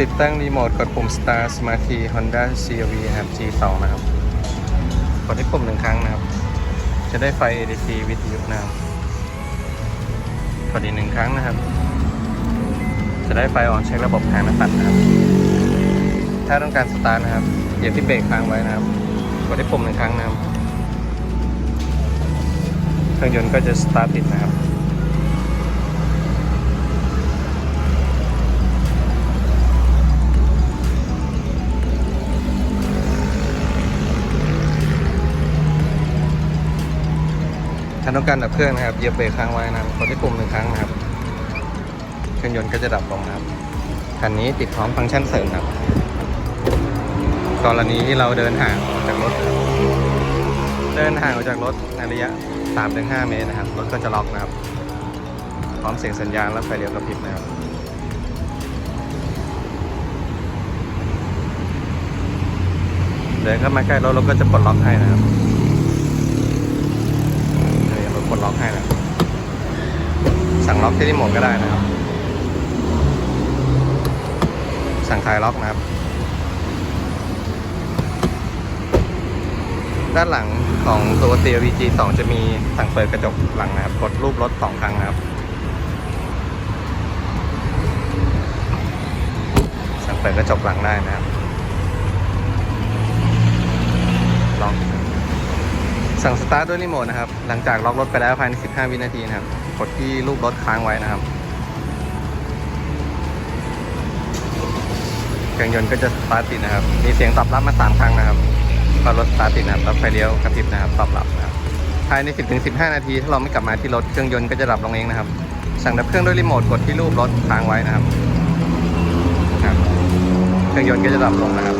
ติดตั้งรีโมทกดปุ่ม Start Smart Key Honda CRV นะครับ G2 นะครับ กดที่ปุ่มหนึ่งครั้งนะครับ จะได้ไฟ ADC วิทยุนะครับกดอีกหนึ่งครั้งนะครับ จะได้ไฟออนเช็คระบบทางน้าตัดนะครับ ถ้าต้องการสตาร์ทนะครับเหยียบที่เบรกค้างไว้นะครับ กดที่ปุ่มหนึ่งครั้งนะครับเครื่องยนต์ก็จะสตาร์ทติดนะครับ ถ้าต้องการดับเครื่องนะครับเหยียบเบรกค้างไว้นะครับกดที่ปุ่มหนึ่งครั้งนะครับ เครื่องยนต์ก็จะดับลงครับคันนี้ติดพร้อมฟังก์ชันเสริมครับ กรณีที่เราเดินห่างออกจากรถ เดินห่างออกจากรถในระยะ 3-5 เมตรนะครับ รถก็จะล็อกนะครับ พร้อมเสียงสัญญาณและไฟเลี้ยวกระพริบนะครับเดินเข้ามาใกล้รถรถก็จะปลดล็อกให้นะครับ ล็อกให้นะสั่งล็อกที่รีโมทก็ได้นะครับ สั่งคลายล็อกนะครับ ด้านหลังของตัว CRV G2 จะมีสั่งเปิดกระจกหลังนะครับ กดรูปรถสองครั้งนะครับ สั่งเปิดกระจกหลังได้นะครับ ล็อก สั่งสตาร์ทด้วยรีโมทนะครับ หลังจากล็อกรถไปแล้วภายใน 15 วินาทีนะครับ กดที่รูปรถค้างไว้นะครับเครื่องยนต์ก็จะสตาร์ทติดนะครับ มีเสียงตอบรับมา 3 ครั้งนะครับพอรถสตาร์ทติดนะครับแล้วไฟเลี้ยวกระพริบนะครับตอบรับนะครับ ภายใน 10-15 นาที ถ้าเราไม่กลับมาที่รถเครื่องยนต์ก็จะดับลงเองนะครับ สั่งดับเครื่องด้วยรีโมทกดที่รูปรถค้างไว้นะครับ เครื่องยนต์ก็จะดับลงนะครับ